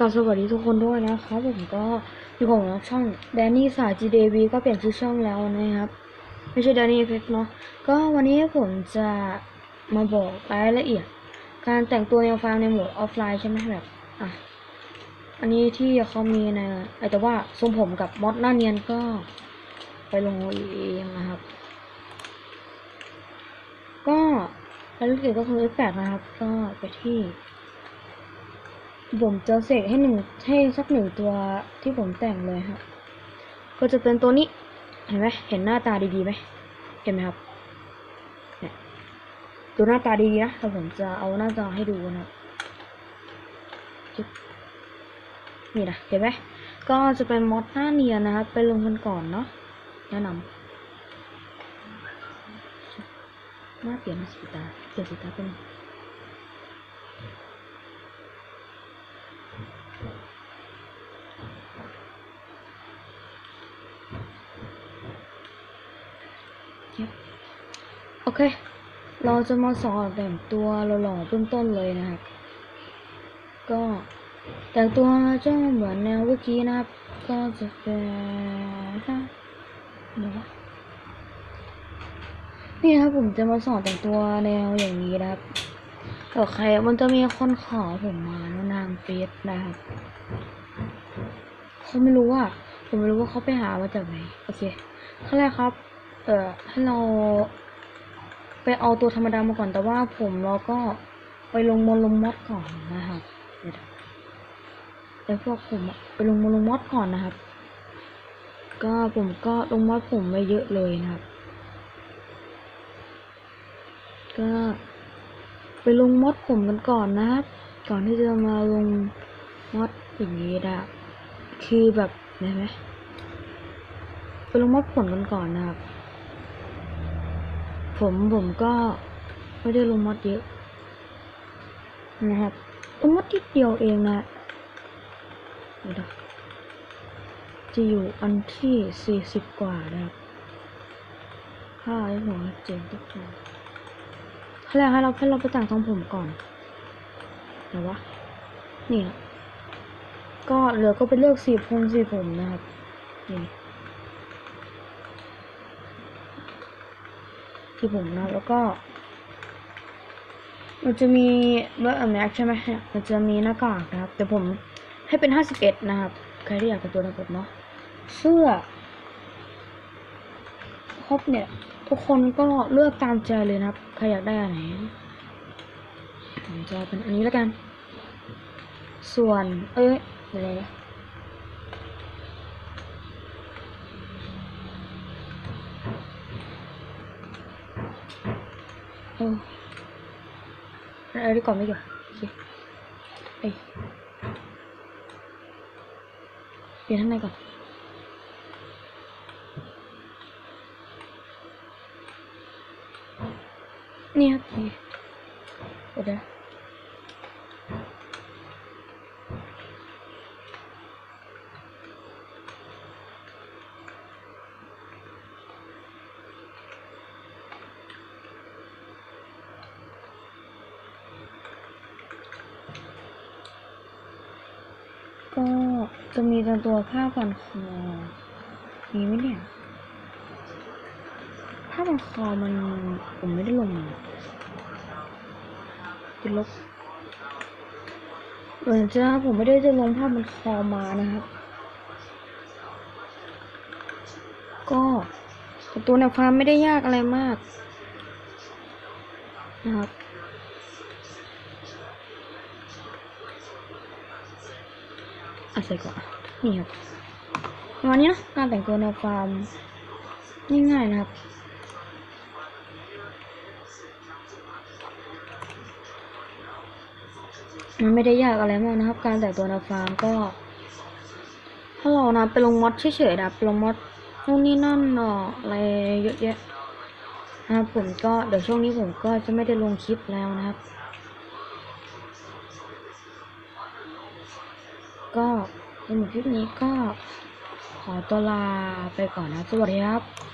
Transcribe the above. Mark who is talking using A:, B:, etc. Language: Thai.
A: กับสวัสดีทุกคนด้วยนะครับผมก็อยู่ของช่องแดนนี่สาย GDV ก็เปลี่ยนชื่อช่องแล้วนะครับ ไม่ใช่แดนนี่เฟกเนาะก็วันนี้ผมจะมาบอกรายละเอียด การแต่งตัวแนฟาร์มในโหมดออฟไลน์ใช่ไหมแบบอะอันนี้ที่เขามีนไอแต่ว่าทรงผมกับมอดหน้าเนียนก็ไปลงเองนะครับ ก็รายละเอียดก็คือ F8 นะครับ ก็ไปที่ ผมจะเสกให้หนึ่งให้สักหนึ่งตัวที่ผมแต่งเลยครับ ก็จะเป็นตัวนี้ เห็นไหมเห็นหน้าตาดีๆไหมเห็นไหมครับเนี่ยดูหน้าตาดีๆนะแต่ผมจะเอาหน้าจอให้ดูนะครับนี่นะเห็นไหมก็จะเป็นมอดหน้าเนียนนะครับ ไปลงกันก่อนเนาะแนะนำหน้าเปลี่ยนสีตาเปลี่ยนสีตาเป็น โอเค เราจะมาสอนแต่งตัวหล่อๆเบื้องต้นเลยนะครับ ก็แต่งตัวจะเหมือนแนวเมื่อกี้นะครับ ก็จะเป็นเดี๋ยนะนี่ครับผมจะมาสอนแต่งตัวแนวอย่างนี้นะครับโอเคมันจะมีคนขอผมมาแล้วนางเฟสนะครับเขาไม่รู้ว่าผมไม่รู้ว่าเขาไปหามาจากไหน โอเคขั้นแรกครับ เอ่อให้เราไปเอาตัวธรรมดามาก่อนแต่ว่าผมเราก็ไปลงมนลงมอดก่อนนะครับแต่พวกผมไปลงมนลงมอดก่อนนะครับ ก็ผมก็ลงมอดผมไปเยอะเลยนะครับ ก็ไปลงมอดผมกันก่อนนะครับ ก่อนที่จะมาลงมอดอย่างนี้นะคือแบบเห็นไหมไปลงมอดผลกันก่อนนะครับ ผมผมก็ไม่ได้ลงมอดเยอะ นะครับลงมอดที่เดียวเองนะเดี๋ยวจะอยู่อันที่สี่สิบกว่านะครับค่าไอ้หัวเจ๋งทุกคนแรกให้เราให้เราไปแต่งทรงผมก่อนเดี๋ยววะนี่ก็เหลือก็ไปเลือกสีผมสีผมนะครับนี่ ที่ผมนะแล้วก็ มันจะมีเบอร์แม็กใช่ไหมเนี่ยมันจะมีหน้ากากนะครับ แต่ผมให้เป็นห้าสิบเอ็ดนะครับ ใครที่อยากเป็นตัวในผมเนาะเสื้อครบเนี่ย ทุกคนก็เลือกตามใจเลยนะครับ ใครอยากได้อันไหนผมจะเป็นอันนี้แล้วกัน ส่วน เอ้ยเดี๋ยว เออเอาดีก่อนไม่เกี่ยวโอเคเอ้ยเปลี่ยนข้างในก่อนนี่ครับนี่เค ก็จะมีแต่ตัวผ้าพันคอมีไหมเนี่ยผ้าพันคอมันผมไม่ได้ลงจะลบเหมือนจะผมไม่ได้จะลงผ้าพันคอมานะครับ ก็ตัวแนวฟ้าไม่ได้ยากอะไรมากนะครับ อาศัยก่อนนี่ครับประมาณนี้นะการแต่งตัวแนวฟาร์มง่ายๆนะครับมันไม่ได้ยากอะไรมากนะครับ การแต่งตัวแนฟาร์มก็ ถ้าเรานะไปลงมอดเฉยๆนะไปลงมอดนู่นนี่นั่นเนาะอะไรเยอะแยะนะครับผมก็เดี๋ยวช่วงนี้ผมก็จะไม่ได้ลงคลิปแล้วนะครับ ก็ในหมดคลิปนี้ก็ขอตัวลาไปก่อนนะ สวัสดีครับ